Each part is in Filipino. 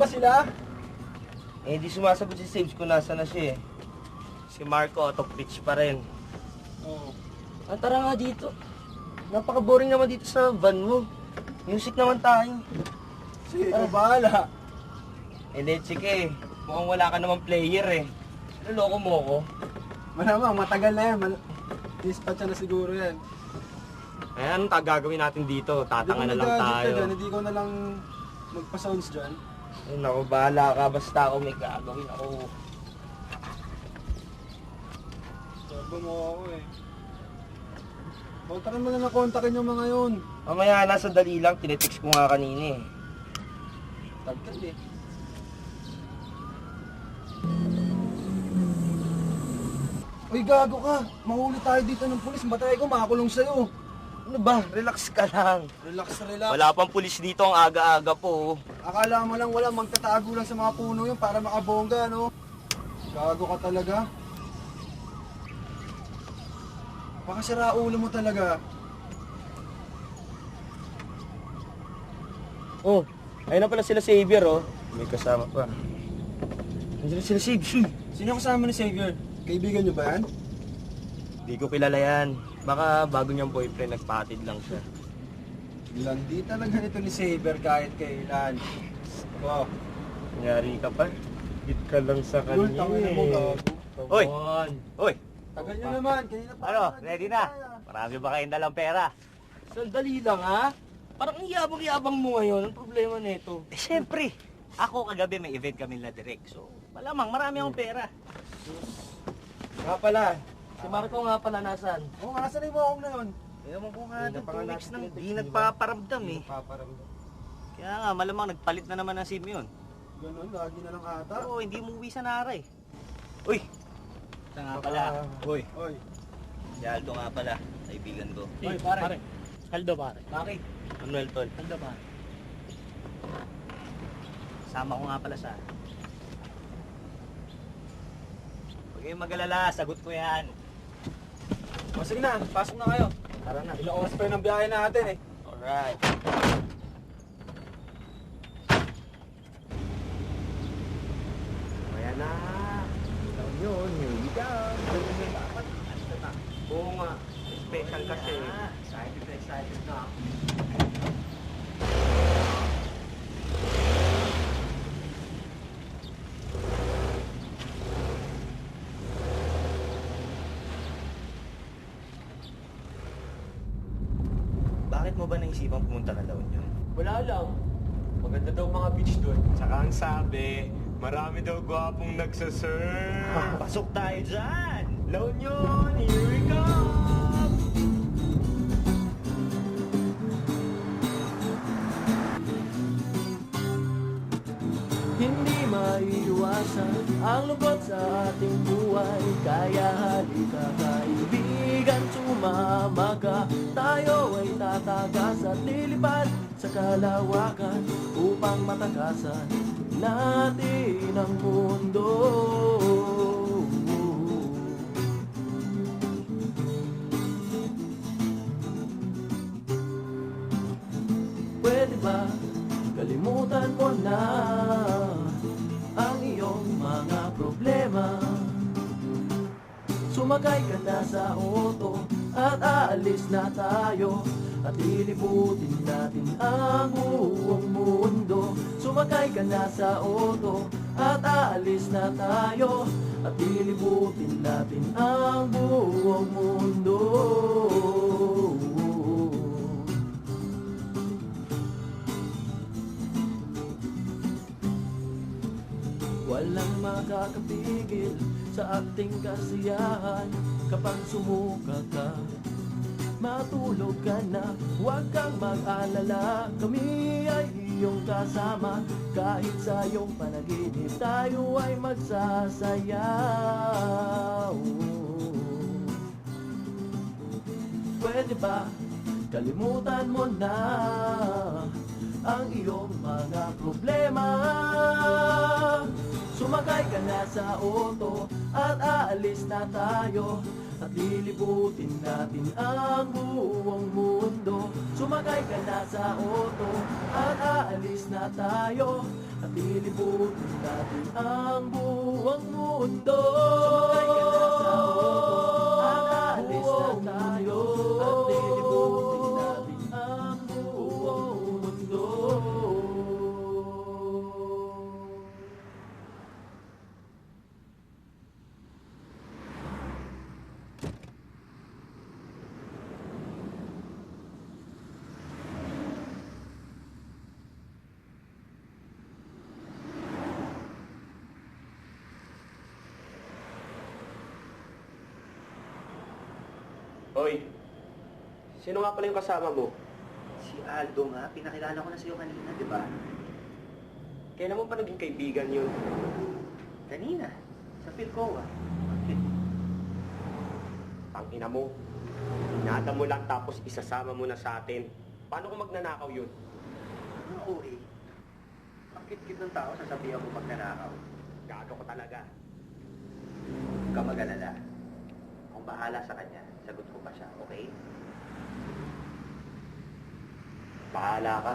ba sila? Eh, di sumasagot si Saves kung nasa na siya eh. Si Marco, out of reach pa rin. Oo. Ah, tara nga dito. Napaka-boring naman dito sa van mo. Music naman tayo. Sige, ikaw bahala. Eh, then, sige. Mukhang wala ka namang player eh. Naloko mo ko. Malamang, matagal na yan. Mal- Dispatch na siguro yan. Eh, anong ta- gagawin natin dito? Tatanga na lang tayo. Hindi ko na lang magpa-sounds dyan. Naku, bahala ka. Basta ako may gagawin ako. Sabi mo ako eh. Kontakin mo na na kontakin yung mga yun. Mamaya, nasa dali lang. Tinitext ko nga kanina eh. Tagal eh. Uy, gago ka. Mahuli tayo dito ng pulis. Matay ko, makakulong sa'yo. Ano ba? Relax ka lang. Relax, relax. Wala pang pulis dito ang aga-aga po. Akala mo lang wala, magtatago lang sa mga puno yun para makabongga, no? Gago ka talaga. Baka sira ulo mo talaga. Oh, ayun na pala sila Xavier oh. May kasama pa. Nandiyan na sila Xavier. Sino kasama ni Xavier? Kaibigan nyo ba yan? Hindi ko kilala yan. Baka bago niyang boyfriend, nagpahatid lang siya. Landi talaga nito ni Xavier kahit kailan. Wow. Nangyari ka pa. Hit ka lang sa Yun, kanya tangin mo, eh. gago. Oy! Oy! Tagal nyo naman. Kanina pa. Ano, ready na? Marami ba kayong dalang pera? Sandali lang ha. Parang ang yabang-yabang mo ngayon. Ang problema nito. Eh, syempre. Ako kagabi may event kami na direct. So, malamang marami akong pera. Nga pala. Si Marco nga pala nasan? Oo, nga, nasan yung mukong na yun? Ewan ko nga doon, na pa two nga weeks natin nang yung di nagpaparamdam eh. Kaya nga, malamang nagpalit na naman ng SIM yun. Ganun, lagi na lang ata. Oo, hindi umuwi sa Nara eh. Uy! Ito nga pala. Uy, Oy. si Aldo nga pala. Kaibigan ko. Oy, pare. Kaldo pare. Bakit? Manuel Tol. Kaldo pare. Sama ko nga pala sa... Huwag kayong mag-alala, sagot ko yan. O sige na, pasok na kayo. Tara na. Ilang oras pa yun ang biyahe natin eh. Alright. Kaya na. Ikaw yun. Here we go. Oo nga. Special kasi. Excited na excited na ako. Bakit mo ba naisipan pumunta ka La Union? Wala lang. Maganda daw mga beach doon. Tsaka ang sabi, marami daw gwapong nagsasurf. Pasok tayo dyan! La Union, here we come! Hindi maiiwasan ang lungkot sa ating buhay Kaya halika kaibigan, sumama ka Tayo ay tatagas at lilipad sa kalawakan Upang matakasan natin ang mundo. Pwede ba kalimutan mo na ang iyong mga problema? Sumakay ka na sa auto at aalis na tayo At ilibutin natin ang buong mundo. Sumakay ka na sa auto at aalis na tayo At ilibutin natin ang buong mundo. Walang makakapigil sa ating kasiyahan Kapag sumuka ka Matulog ka na, huwag kang mag-alala Kami ay iyong kasama. Kahit sa iyong panaginip Tayo ay magsasayaw. Pwede ba? Kalimutan mo na ang iyong mga problema sa auto at aalis na tayo. At lilibutin natin ang buong mundo. Sumakay ka na sa auto at aalis na tayo. At At lilibutin natin ang buong mundo. Sumakay ka na sa auto Hoy, sino nga pala yung kasama mo? Si Aldo nga, pinakilala ko na sa'yo kanina, di ba? Kailan mo pa naging kaibigan yun? Kanina, sa Philcoa. Ang ina mo. Inada mo lang tapos isasama mo na sa atin. Paano kung magnanakaw yun? Oo eh. Ang kit-kit ng tao, sasabihan mo pag nanakaw. Gago ko talaga. Huwag ka mag-alala. Kung bahala sa kanya, sagot ko pa siya, okay? Bahala ka.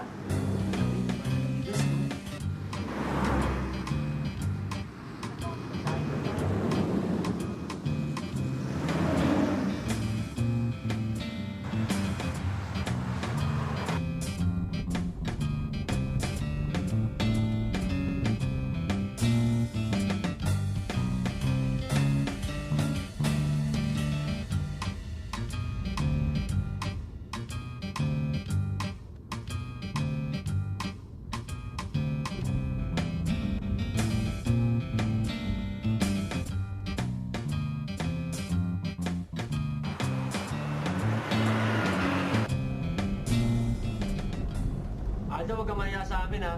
Aldo, huwag kang mahiya sa amin, ha?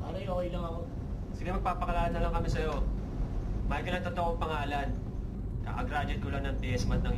Pare, okay lang ako Sige, magpapakalaan na lang kami sa'yo. Michael ang totoong pangalan. Kakagraduate ko lang ng TS Mat ng